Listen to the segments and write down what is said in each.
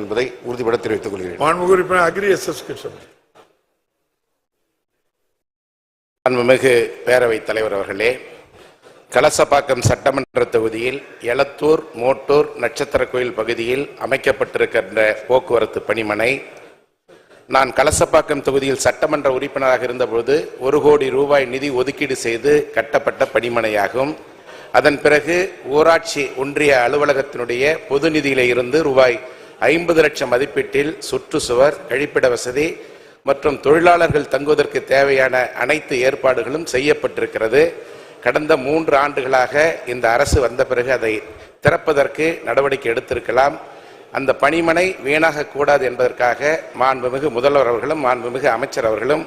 என்பதை உறுதிபட தெரிவித்துக் கொள்கிறேன். மாண்புமிகு உறுப்பினர் அக்ரி எஸ் பேரவைத் தலைவர் அவர்களே கலசப்பாக்கம் சட்டமன்ற தொகுதியில் எலத்தூர் மோட்டூர் நட்சத்திர கோயில் பகுதியில் அமைக்கப்பட்டிருக்கின்ற போக்குவரத்து பணிமனை நான் கலசப்பாக்கம் தொகுதியில் சட்டமன்ற உறுப்பினராக இருந்தபோது ஒரு கோடி ரூபாய் நிதி ஒதுக்கீடு செய்து கட்டப்பட்ட பணிமனையாகும். அதன் பிறகு ஊராட்சி ஒன்றிய அலுவலகத்தினுடைய பொது நிதியில இருந்து ரூபாய் ஐம்பது லட்சம் மதிப்பீட்டில் சுற்றுச்சுவர் கழிப்பிட வசதி மற்றும் தொழிலாளர்கள் தங்குவதற்கு தேவையான அனைத்து ஏற்பாடுகளும் செய்யப்பட்டிருக்கிறது. கடந்த மூன்று ஆண்டுகளாக இந்த அரசு வந்த பிறகு அதை திறப்பதற்கு நடவடிக்கை எடுத்திருக்கலாம். அந்த பணிமனை வீணாக கூடாது என்பதற்காக மாண்புமிகு முதல்வர் அவர்களும் மாண்புமிகு அமைச்சர் அவர்களும்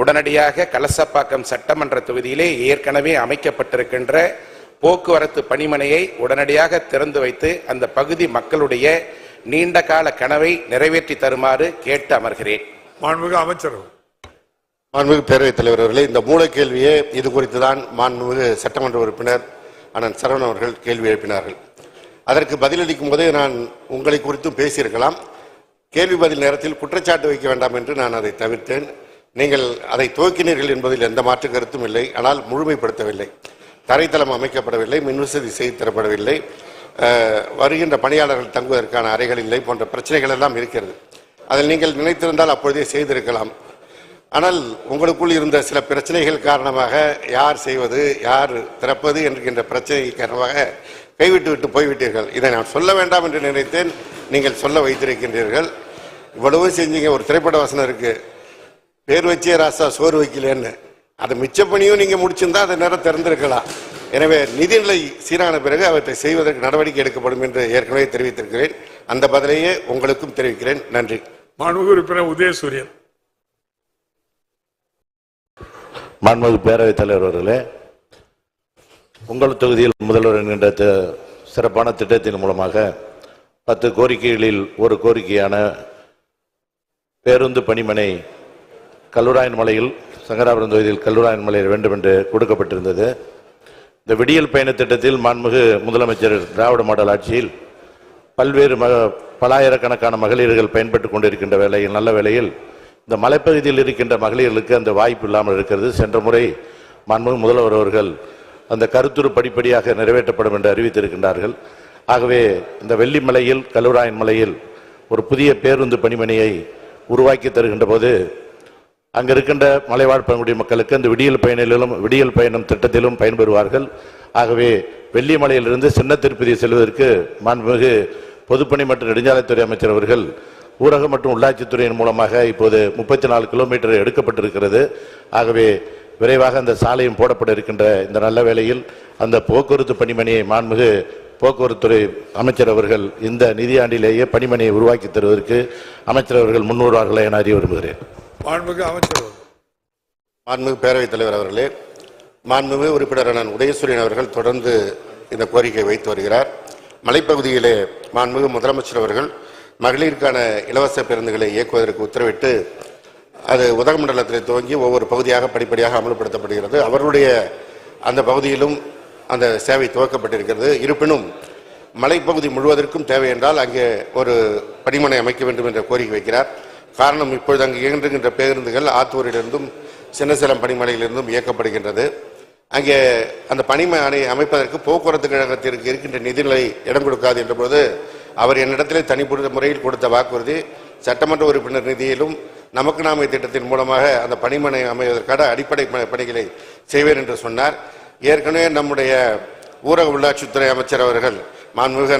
உடனடியாக கலசப்பாக்கம் சட்டமன்ற தொகுதியிலே ஏற்கனவே அமைக்கப்பட்டிருக்கின்ற போக்குவரத்து பணிமனையை உடனடியாக திறந்து வைத்து அந்த பகுதி மக்களுடைய நீண்ட கால கனவை நிறைவேற்றி தருமாறு கேட்டு அமர்கிறேன். மாண்புமிகு அமைச்சர். அவர்கள். மாண்புமிகு பேரவைத் தலைவர் அவர்களே இந்த மூல கேள்வியே இது குறித்து தான் மாண்புமிகு சட்டமன்ற உறுப்பினர் அண்ணன் சரவணன் அவர்கள் கேள்வி எழுப்பினார்கள். அதற்கு பதிலளிக்கும் போதே நான் உங்களை குறித்தும் பேசியிருக்கலாம். கேள்வி பதில் நேரத்தில் குற்றச்சாட்டு வைக்க வேண்டாம் என்று நான் அதை தவிர்த்தேன். நீங்கள் அதை துவக்கினீர்கள் என்பதில் எந்த மாற்று கருத்தும் இல்லை. ஆனால் முழுமைப்படுத்தவில்லை. தரைத்தளம் அமைக்கப்படவில்லை. மின்வசதி செய்து தரப்படவில்லை. வருகின்ற பணியாளர்கள் தங்குவதற்கான அறைகள் இல்லை போன்ற பிரச்சனைகள் எல்லாம் இருக்கிறது. அதில் நீங்கள் நினைத்திருந்தால் அப்பொழுதே செய்திருக்கலாம். ஆனால் உங்களுக்குள் இருந்த சில பிரச்சனைகள் காரணமாக யார் செய்வது யார் திறப்பது என்கின்ற பிரச்சனை காரணமாக கைவிட்டு விட்டு போய்விட்டீர்கள். இதை நான் சொல்ல வேண்டாம் என்று நினைத்தேன். நீங்கள் சொல்ல வைத்திருக்கின்றீர்கள். இவ்வளவு செஞ்சீங்க ஒரு திரைப்பட வசனம் இருக்கு. பேர் வச்சே ராசா சோறு வைக்கலன்னு. அதை மிச்ச பணியும் நீங்கள் முடிச்சிருந்தா அதை நேரம் திறந்திருக்கலாம். எனவே நிதிநிலை சீரான பிறகு அவற்றை செய்வதற்கு நடவடிக்கை எடுக்கப்படும் என்று ஏற்கனவே தெரிவித்திருக்கிறேன். அந்த பதிலையே உங்களுக்கும் தெரிவிக்கிறேன். நன்றி. மாண்புமிகு உறுப்பினர் உதயசூரியன். மாண்புமிகு பேரவைத் தலைவர் அவர்களே உங்கள் தொகுதியில் முதல்வர் என்கின்ற தி- சிறப்பான திட்டத்தின் மூலமாக பத்து கோரிக்கைகளில் ஒரு கோரிக்கையான பேருந்து பணிமனை கல்லூராயன் மலையில் சங்கராபுரம் தொகுதியில் கல்லூராயன் மலையில் வேண்டும் என்று கொடுக்கப்பட்டிருந்தது. இந்த விடியல் பயண திட்டத்தில் மாண்புமிகு முதலமைச்சர் திராவிட மாடல் ஆட்சியில் பல்வேறு மக பலாயிரக்கணக்கான மகளிர்கள் பயன்பட்டு கொண்டிருக்கின்ற வேளையில் நல்ல வேளையில் இந்த மலைப்பகுதியில் இருக்கின்ற மகளிர்களுக்கு அந்த வாய்ப்பு இல்லாமல் இருக்கிறது. சென்ற முறை மாண்புமிகு முதல்வர் அவர்கள் அந்த கருத்துரு படிப்படியாக நிறைவேற்றப்படும் என்று அறிவித்திருக்கின்றார்கள். ஆகவே இந்த வெள்ளிமலையில் கல்லூராயன் மலையில் ஒரு புதிய பேருந்து பணிமனையை உருவாக்கி தருகின்ற போது அங்க இருக்கின்ற மலைவாழ் பழங்குடி மக்களுக்கு அந்த விடியல் பயணிலும் விடியல் பயணம் திட்டத்திலும் பயன்பெறுவார்கள். ஆகவே வெள்ளிமலையிலிருந்து சின்ன திருப்பதி செல்வதற்கு மாண்புமிகு பொதுப்பணி மற்றும் நெடுஞ்சாலைத்துறை அமைச்சர் அவர்கள் ஊரக மற்றும் உள்ளாட்சித்துறையின் மூலமாக இப்போது முப்பத்தி நாலு கிலோமீட்டர் எடுக்கப்பட்டிருக்கிறது. ஆகவே விரைவாக அந்த சாலையும் போடப்பட இருக்கின்ற இந்த நல்ல வேளையில் அந்த போக்குவரத்து பணிமனையை மாண்புமிகு போக்குவரத்துறை அமைச்சர் அவர்கள் இந்த நிதியாண்டிலேயே பணிமனையை உருவாக்கி தருவதற்கு அமைச்சர் அவர்கள் முன்வருவார்களா என அறிய விரும்புகிறேன். மாண்புமிகு அமைச்சர் மாண்புமிகு பேரவைத் தலைவர் அவர்களே மாண்புமிகு உறுப்பினர் அண்ணன் உதயசூரியன் அவர்கள் தொடர்ந்து இந்த கோரிக்கை வைத்து வருகிறார். மலைப்பகுதியிலே மாண்புமிகு முதலமைச்சர் அவர்கள் மகளிருக்கான இலவச பேருந்துகளை இயக்குவதற்கு உத்தரவிட்டு அது உதகமண்டலத்தில் துவங்கி ஒவ்வொரு பகுதியாக படிப்படியாக அமல்படுத்தப்படுகிறது. அவருடைய அந்த பகுதியிலும் அந்த சேவை துவக்கப்பட்டிருக்கிறது. இருப்பினும் மலைப்பகுதி முழுவதற்கும் தேவை என்றால் அங்கே ஒரு பணிமனை அமைக்க வேண்டும் என்ற கோரிக்கை வைக்கிறார். காரணம் இப்பொழுது அங்கு இயங்குகின்ற பேருந்துகள் ஆத்தூரிலிருந்தும் சின்னசேலம் பணிமனையிலிருந்தும் இயக்கப்படுகின்றது. அங்கே அந்த பணிமனை அமைப்பதற்கு போக்குவரத்து கழகத்திற்கு இருக்கின்ற நிதிநிலை இடம் கொடுக்காது என்றபோது அவர் என்னிடத்திலே தனிப்பட்ட முறையில் கொடுத்த வாக்குறுதி சட்டமன்ற உறுப்பினர் நிதியிலும் நமக்கு நாமை திட்டத்தின் மூலமாக அந்த பணிமனை அமைவதற்கான அடிப்படை பணிகளை செய்வேன் என்று சொன்னார். ஏற்கனவே நம்முடைய ஊரக உள்ளாட்சித்துறை அமைச்சர் அவர்கள் மாண்புமிகு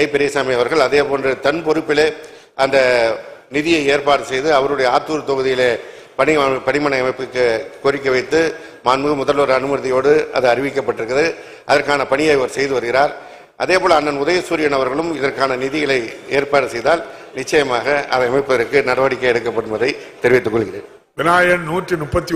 ஐ. பெரியசாமி அவர்கள் அதே போன்று தன் பொறுப்பிலே அந்த நிதியை ஏற்பாடு செய்து அவருடைய ஆத்தூர் தொகுதியிலே பணி பணிமனை அமைப்புக்கு கோரிக்கை வைத்து மாண்புமிகு முதல்வர் அனுமதியோடு அது அறிவிக்கப்பட்டிருக்கிறது. அதற்கான பணியை அவர் செய்து வருகிறார். அதேபோல் அண்ணன் உதயசூரியன் அவர்களும் இதற்கான நிதிகளை ஏற்பாடு செய்தால் நிச்சயமாக அதை அமைப்பதற்கு நடவடிக்கை எடுக்கப்படும் என்பதை தெரிவித்துக் கொள்கிறேன். விநாயகன் நூற்றி முப்பத்தி